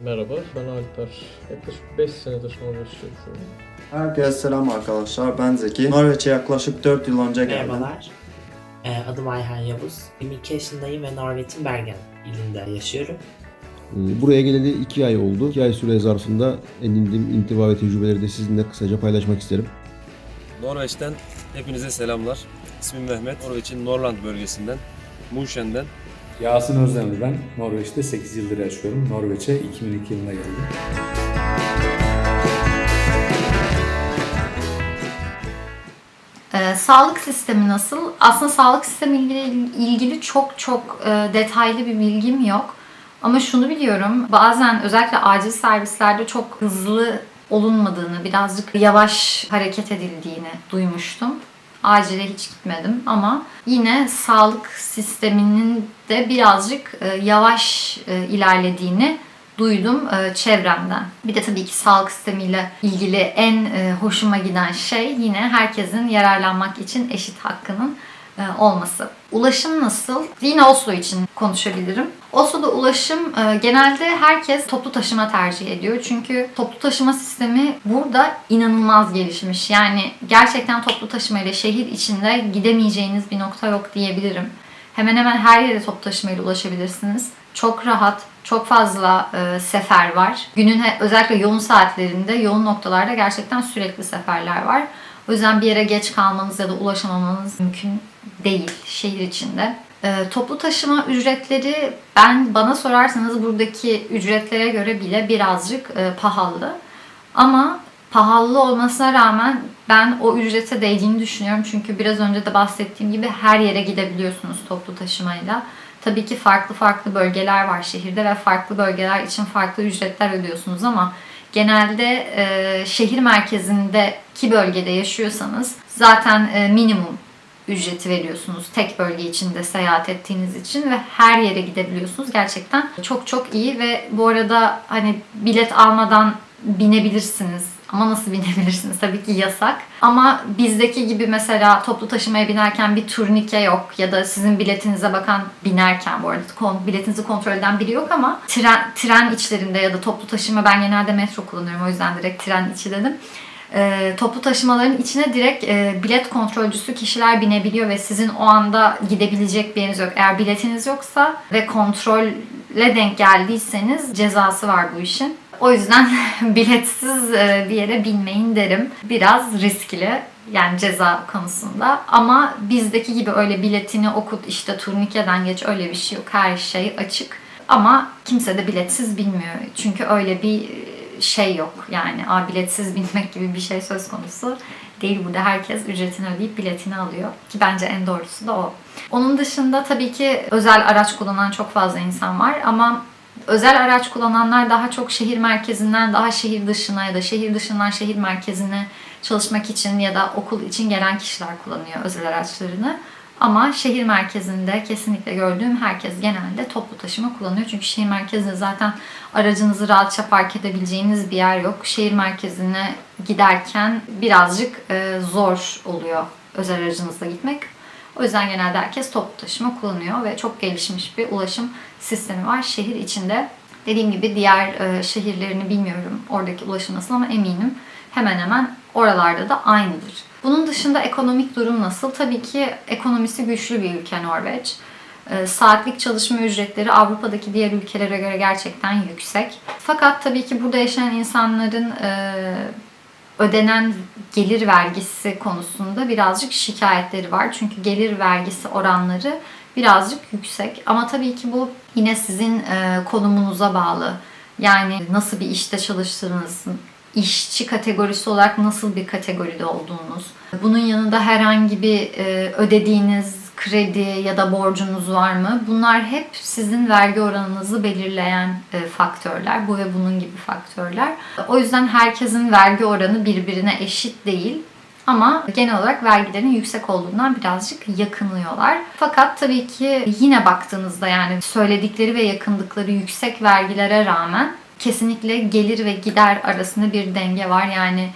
Merhaba, ben Alper. Yaklaşık 5 senedir Norveç'te yaşıyorum. Herkese selam arkadaşlar. Ben Zeki. Norveç'e yaklaşık 4 yıl önce geldim. Merhabalar. Ee, Adım Ayhan Yavuz. 22 yaşındayım ve Norveç'in Bergen ilinde yaşıyorum. Ee, Buraya geleli 2 ay oldu. 2 ay süre zarfında edindiğim intiba ve tecrübeleri de sizinle kısaca paylaşmak isterim. Norveç'ten hepinize selamlar. İsmim Mehmet. Norveç'in Norland bölgesinden, Münşen'den. Yasin Özdemir ben. Norveç'te 8 yıldır yaşıyorum. Norveç'e 2002 yılında geldim. Ee, sağlık sistemi nasıl? Aslında sağlık sistemi ilgili, ilgili çok çok e, detaylı bir bilgim yok. Ama şunu biliyorum. Bazen özellikle acil servislerde çok hızlı olunmadığını, birazcık yavaş hareket edildiğini duymuştum. Acile hiç gitmedim ama yine sağlık sisteminin de birazcık e, yavaş e, ilerlediğini duydum e, çevremden. Bir de tabii ki sağlık sistemiyle ilgili en hoşuma giden şey yine herkesin yararlanmak için eşit hakkının olması. Ulaşım nasıl? Yine Oslo için konuşabilirim. Oslo'da ulaşım e, genelde herkes toplu taşıma tercih ediyor. Çünkü toplu taşıma sistemi burada inanılmaz gelişmiş. Yani gerçekten toplu taşıma ile şehir içinde gidemeyeceğiniz bir nokta yok diyebilirim. Hemen hemen her yere toplu taşımayla ulaşabilirsiniz. Çok rahat, çok fazla e, sefer var. Günün he- özellikle yoğun saatlerinde, yoğun noktalarda gerçekten sürekli seferler var. O yüzden bir yere geç kalmanız ya da ulaşamamanız mümkün değil şehir içinde. E, toplu taşıma ücretleri ben bana sorarsanız buradaki ücretlere göre bile birazcık e, pahalı. Ama pahalı olmasına rağmen ben o ücrete değdiğini düşünüyorum. Çünkü biraz önce de bahsettiğim gibi her yere gidebiliyorsunuz toplu taşımayla. Tabii ki farklı farklı bölgeler var şehirde ve farklı bölgeler için farklı ücretler ödüyorsunuz ama genelde e, şehir merkezindeki bölgede yaşıyorsanız zaten e, minimum ücreti veriyorsunuz tek bölge içinde seyahat ettiğiniz için ve her yere gidebiliyorsunuz. Gerçekten çok çok iyi ve bu arada hani bilet almadan binebilirsiniz. Ama nasıl binebilirsiniz? Tabii ki yasak. Ama bizdeki gibi mesela toplu taşımaya binerken bir turnike yok ya da sizin biletinize bakan binerken bu arada kon- biletinizi kontrol eden biri yok ama tren, tren içlerinde ya da toplu taşıma ben genelde metro kullanıyorum o yüzden direkt tren içi dedim. Ee, toplu taşımaların içine direkt e, bilet kontrolcüsü kişiler binebiliyor ve sizin o anda gidebilecek bir yeriniz yok. Eğer biletiniz yoksa ve kontrolle denk geldiyseniz cezası var bu işin. O yüzden biletsiz e, bir yere binmeyin derim. Biraz riskli yani ceza konusunda. Ama bizdeki gibi öyle biletini okut işte turnikeden geç öyle bir şey yok. Her şey açık. Ama kimse de biletsiz bilmiyor. Çünkü öyle bir şey yok. Yani a, biletsiz binmek gibi bir şey söz konusu değil. Burada herkes ücretini ödeyip biletini alıyor. Ki bence en doğrusu da o. Onun dışında tabii ki özel araç kullanan çok fazla insan var ama özel araç kullananlar daha çok şehir merkezinden daha şehir dışına ya da şehir dışından şehir merkezine çalışmak için ya da okul için gelen kişiler kullanıyor özel araçlarını. Ama şehir merkezinde kesinlikle gördüğüm herkes genelde toplu taşıma kullanıyor. Çünkü şehir merkezinde zaten aracınızı rahatça park edebileceğiniz bir yer yok. Şehir merkezine giderken birazcık e, zor oluyor özel aracınızla gitmek. O yüzden genelde herkes toplu taşıma kullanıyor ve çok gelişmiş bir ulaşım sistemi var şehir içinde. Dediğim gibi diğer e, şehirlerini bilmiyorum oradaki ulaşım nasıl ama eminim hemen hemen oralarda da aynıdır. Bunun dışında ekonomik durum nasıl? Tabii ki ekonomisi güçlü bir ülke Norveç. E, Saatlik çalışma ücretleri Avrupa'daki diğer ülkelere göre gerçekten yüksek. Fakat tabii ki burada yaşayan insanların e, ödenen gelir vergisi konusunda birazcık şikayetleri var. Çünkü gelir vergisi oranları birazcık yüksek. Ama tabii ki bu yine sizin e, konumunuza bağlı. Yani nasıl bir işte çalıştığınız, işçi kategorisi olarak nasıl bir kategoride olduğunuz. Bunun yanında herhangi bir e, ödediğiniz kredi ya da borcunuz var mı? Bunlar hep sizin vergi oranınızı belirleyen e, faktörler. Bu ve bunun gibi faktörler. O yüzden herkesin vergi oranı birbirine eşit değil. Ama genel olarak vergilerin yüksek olduğundan birazcık yakınıyorlar. Fakat tabii ki yine baktığınızda yani söyledikleri ve yakındıkları yüksek vergilere rağmen kesinlikle gelir ve gider arasında bir denge var. Yani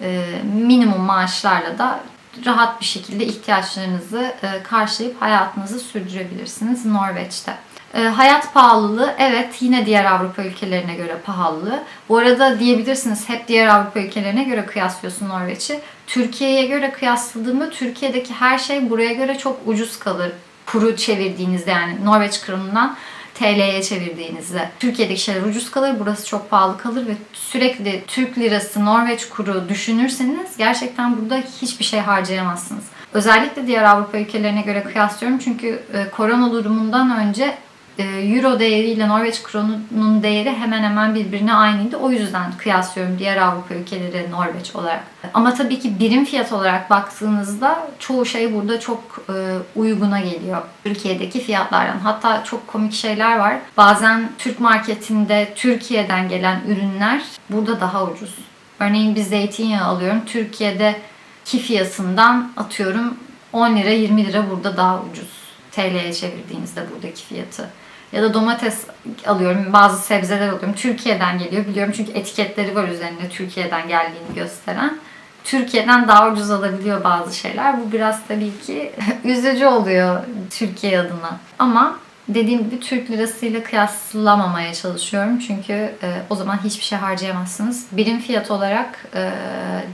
e, minimum maaşlarla da rahat bir şekilde ihtiyaçlarınızı e, karşılayıp hayatınızı sürdürebilirsiniz Norveç'te. E, hayat pahalılığı evet yine diğer Avrupa ülkelerine göre pahalı. Bu arada diyebilirsiniz hep diğer Avrupa ülkelerine göre kıyaslıyorsun Norveç'i. Türkiye'ye göre kıyasladığımda Türkiye'deki her şey buraya göre çok ucuz kalır. Kuru çevirdiğinizde yani Norveç kronundan TL'ye çevirdiğinizde Türkiye'deki şeyler ucuz kalır, burası çok pahalı kalır ve sürekli Türk lirası, Norveç kuru düşünürseniz gerçekten burada hiçbir şey harcayamazsınız. Özellikle diğer Avrupa ülkelerine göre kıyaslıyorum çünkü e, korona durumundan önce Euro değeriyle Norveç kronunun değeri hemen hemen birbirine aynıydı. O yüzden kıyaslıyorum diğer Avrupa ülkeleri Norveç olarak. Ama tabii ki birim fiyat olarak baktığınızda çoğu şey burada çok e, uyguna geliyor. Türkiye'deki fiyatlardan. Hatta çok komik şeyler var. Bazen Türk marketinde Türkiye'den gelen ürünler burada daha ucuz. Örneğin bir zeytinyağı alıyorum. Türkiye'deki fiyatından atıyorum 10 lira 20 lira burada daha ucuz. TL'ye çevirdiğinizde buradaki fiyatı. Ya da domates alıyorum, bazı sebzeler alıyorum. Türkiye'den geliyor biliyorum çünkü etiketleri var üzerinde Türkiye'den geldiğini gösteren. Türkiye'den daha ucuz alabiliyor bazı şeyler. Bu biraz tabii ki üzücü oluyor Türkiye adına. Ama dediğim gibi Türk lirasıyla kıyaslamamaya çalışıyorum. Çünkü e, o zaman hiçbir şey harcayamazsınız. Birim fiyat olarak e,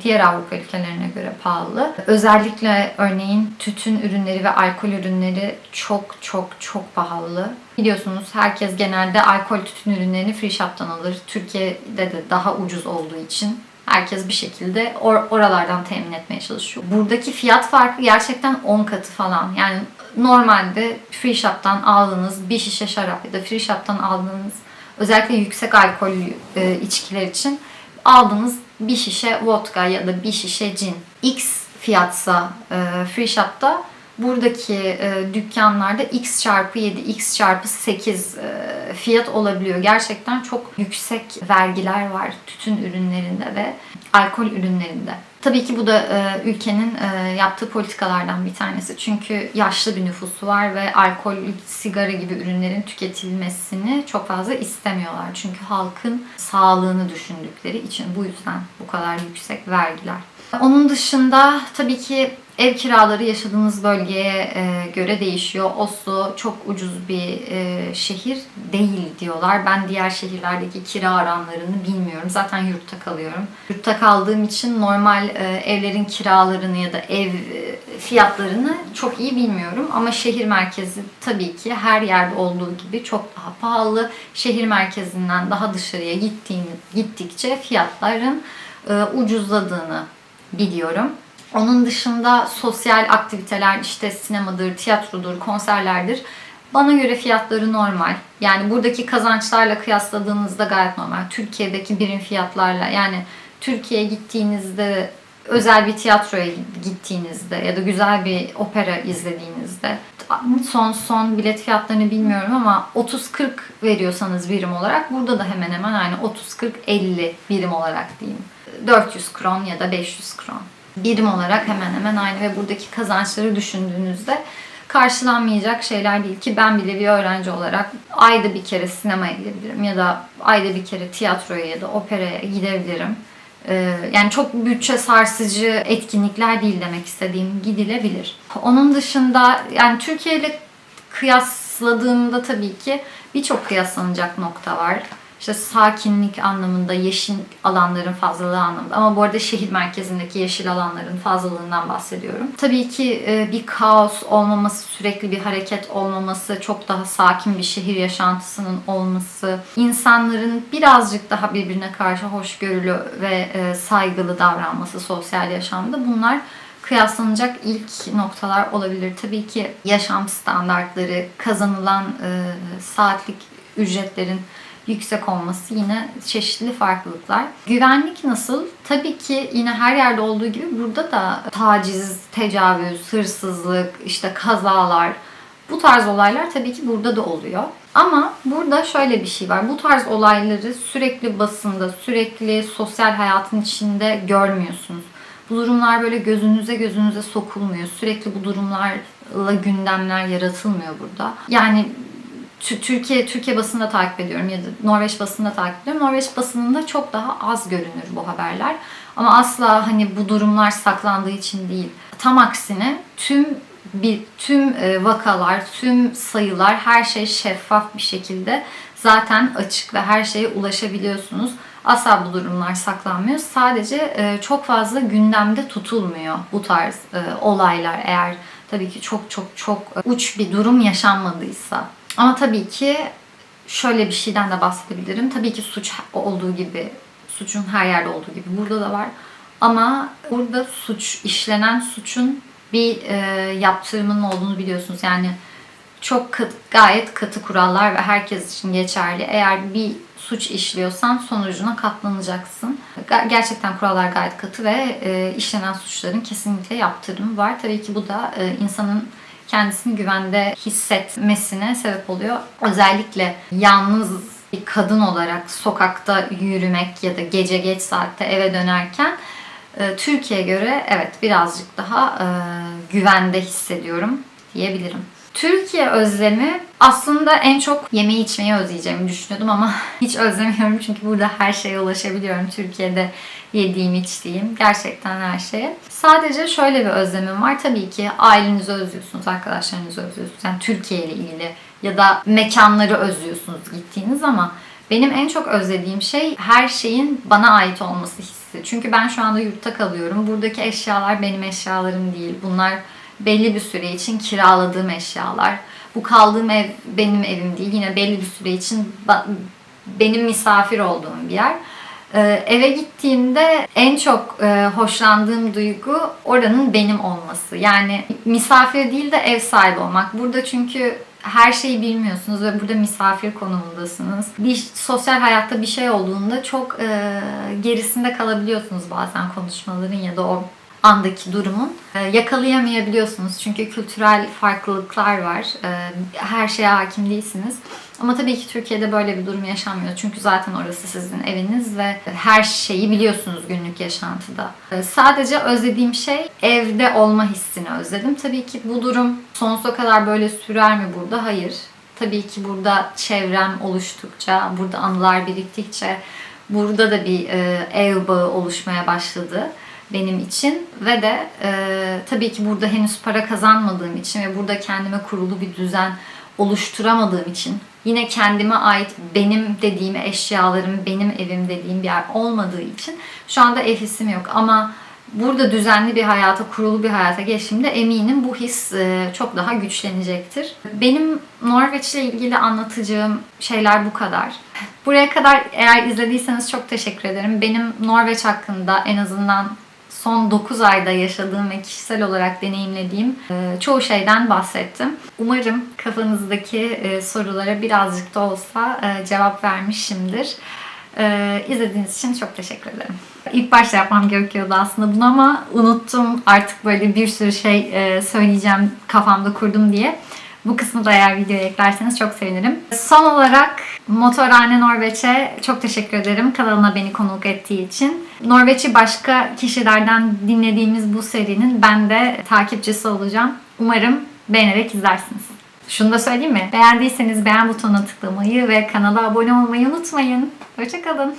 diğer Avrupa ülkelerine göre pahalı. Özellikle örneğin tütün ürünleri ve alkol ürünleri çok çok çok pahalı. Biliyorsunuz herkes genelde alkol tütün ürünlerini free shop'tan alır. Türkiye'de de daha ucuz olduğu için herkes bir şekilde or- oralardan temin etmeye çalışıyor. Buradaki fiyat farkı gerçekten 10 katı falan. Yani normalde free shop'tan aldığınız bir şişe şarap ya da free shop'tan aldığınız özellikle yüksek alkol e, içkiler için aldığınız bir şişe vodka ya da bir şişe cin X fiyatsa e, free shop'ta buradaki e, dükkanlarda x çarpı 7, x çarpı 8 e, fiyat olabiliyor. Gerçekten çok yüksek vergiler var tütün ürünlerinde ve alkol ürünlerinde. Tabii ki bu da e, ülkenin e, yaptığı politikalardan bir tanesi. Çünkü yaşlı bir nüfusu var ve alkol, sigara gibi ürünlerin tüketilmesini çok fazla istemiyorlar. Çünkü halkın sağlığını düşündükleri için bu yüzden bu kadar yüksek vergiler. Onun dışında tabii ki ev kiraları yaşadığınız bölgeye e, göre değişiyor. Oslo çok ucuz bir e, şehir değil diyorlar. Ben diğer şehirlerdeki kira oranlarını bilmiyorum. Zaten yurtta kalıyorum. Yurtta kaldığım için normal e, evlerin kiralarını ya da ev fiyatlarını çok iyi bilmiyorum. Ama şehir merkezi tabii ki her yerde olduğu gibi çok daha pahalı. Şehir merkezinden daha dışarıya gittiğini, gittikçe fiyatların ucuzladığını biliyorum. Onun dışında sosyal aktiviteler işte sinemadır, tiyatrodur, konserlerdir. Bana göre fiyatları normal. Yani buradaki kazançlarla kıyasladığınızda gayet normal. Türkiye'deki birim fiyatlarla yani Türkiye'ye gittiğinizde özel bir tiyatroya gittiğinizde ya da güzel bir opera izlediğinizde son son bilet fiyatlarını bilmiyorum ama 30-40 veriyorsanız birim olarak burada da hemen hemen aynı 30-40-50 birim olarak diyeyim. 400 kron ya da 500 kron. Birim olarak hemen hemen aynı ve buradaki kazançları düşündüğünüzde karşılanmayacak şeyler değil ki ben bile bir öğrenci olarak ayda bir kere sinemaya gidebilirim ya da ayda bir kere tiyatroya ya da operaya gidebilirim. Ee, Yani çok bütçe sarsıcı etkinlikler değil demek istediğim gidilebilir. Onun dışında yani Türkiye ile kıyasladığımda tabii ki birçok kıyaslanacak nokta var. İşte sakinlik anlamında, yeşil alanların fazlalığı anlamında. Ama bu arada şehir merkezindeki yeşil alanların fazlalığından bahsediyorum. Tabii ki e, bir kaos olmaması, sürekli bir hareket olmaması, çok daha sakin bir şehir yaşantısının olması, insanların birazcık daha birbirine karşı hoşgörülü ve e, saygılı davranması sosyal yaşamda bunlar kıyaslanacak ilk noktalar olabilir. Tabii ki yaşam standartları, kazanılan e, saatlik ücretlerin yüksek olması yine çeşitli farklılıklar. Güvenlik nasıl? Tabii ki yine her yerde olduğu gibi burada da taciz, tecavüz, hırsızlık, işte kazalar bu tarz olaylar tabii ki burada da oluyor. Ama burada şöyle bir şey var. Bu tarz olayları sürekli basında, sürekli sosyal hayatın içinde görmüyorsunuz. Bu durumlar böyle gözünüze gözünüze sokulmuyor. Sürekli bu durumlarla gündemler yaratılmıyor burada. Yani Türkiye Türkiye basını da takip ediyorum ya da Norveç basını da takip ediyorum. Norveç basınında çok daha az görünür bu haberler. Ama asla hani bu durumlar saklandığı için değil. Tam aksine tüm bir tüm e, vakalar, tüm sayılar, her şey şeffaf bir şekilde zaten açık ve her şeye ulaşabiliyorsunuz. Asla bu durumlar saklanmıyor. Sadece e, çok fazla gündemde tutulmuyor bu tarz e, olaylar eğer tabii ki çok çok çok uç bir durum yaşanmadıysa. Ama tabii ki şöyle bir şeyden de bahsedebilirim. Tabii ki suç olduğu gibi, suçun her yerde olduğu gibi burada da var. Ama burada suç, işlenen suçun bir e, yaptırımının olduğunu biliyorsunuz. Yani çok kat- gayet katı kurallar ve herkes için geçerli. Eğer bir suç işliyorsan sonucuna katlanacaksın. Gerçekten kurallar gayet katı ve e, işlenen suçların kesinlikle yaptırımı var. Tabii ki bu da e, insanın kendisini güvende hissetmesine sebep oluyor. Özellikle yalnız bir kadın olarak sokakta yürümek ya da gece geç saatte eve dönerken e, Türkiye'ye göre evet birazcık daha e, güvende hissediyorum diyebilirim. Türkiye özlemi aslında en çok yemeği içmeyi özleyeceğimi düşünüyordum ama hiç özlemiyorum çünkü burada her şeye ulaşabiliyorum. Türkiye'de yediğim, içtiğim, gerçekten her şeye. Sadece şöyle bir özlemim var. Tabii ki ailenizi özlüyorsunuz, arkadaşlarınızı özlüyorsunuz. Yani Türkiye ile ilgili ya da mekanları özlüyorsunuz gittiğiniz ama benim en çok özlediğim şey her şeyin bana ait olması hissi. Çünkü ben şu anda yurtta kalıyorum. Buradaki eşyalar benim eşyalarım değil. Bunlar belli bir süre için kiraladığım eşyalar. Bu kaldığım ev benim evim değil. Yine belli bir süre için benim misafir olduğum bir yer. Ee, eve gittiğimde en çok e, hoşlandığım duygu oranın benim olması. Yani misafir değil de ev sahibi olmak. Burada çünkü her şeyi bilmiyorsunuz ve burada misafir konumundasınız. Bir sosyal hayatta bir şey olduğunda çok e, gerisinde kalabiliyorsunuz bazen konuşmaların ya da o andaki durumun E, yakalayamayabiliyorsunuz. Çünkü kültürel farklılıklar var. E, her şeye hakim değilsiniz. Ama tabii ki Türkiye'de böyle bir durum yaşanmıyor. Çünkü zaten orası sizin eviniz ve her şeyi biliyorsunuz günlük yaşantıda. E, Sadece özlediğim şey evde olma hissini özledim. Tabii ki bu durum sonsuza kadar böyle sürer mi burada? Hayır. Tabii ki burada çevrem oluştukça, burada anılar biriktikçe burada da bir e, ev bağı oluşmaya başladı benim için ve de e, tabii ki burada henüz para kazanmadığım için ve burada kendime kurulu bir düzen oluşturamadığım için yine kendime ait benim dediğim eşyalarım, benim evim dediğim bir yer olmadığı için şu anda ev yok ama burada düzenli bir hayata, kurulu bir hayata geçtiğimde eminim bu his e, çok daha güçlenecektir. Benim Norveç'le ilgili anlatacağım şeyler bu kadar. Buraya kadar eğer izlediyseniz çok teşekkür ederim. Benim Norveç hakkında en azından son 9 ayda yaşadığım ve kişisel olarak deneyimlediğim e, çoğu şeyden bahsettim. Umarım kafanızdaki e, sorulara birazcık da olsa e, cevap vermişimdir. E, izlediğiniz için çok teşekkür ederim. İlk başta yapmam gerekiyordu aslında bunu ama unuttum. Artık böyle bir sürü şey söyleyeceğim kafamda kurdum diye. Bu kısmı da eğer videoya eklerseniz çok sevinirim. Son olarak Motorhane Norveç'e çok teşekkür ederim kanalına beni konuk ettiği için. Norveç'i başka kişilerden dinlediğimiz bu serinin ben de takipçisi olacağım. Umarım beğenerek izlersiniz. Şunu da söyleyeyim mi? Beğendiyseniz beğen butonuna tıklamayı ve kanala abone olmayı unutmayın. Hoşçakalın.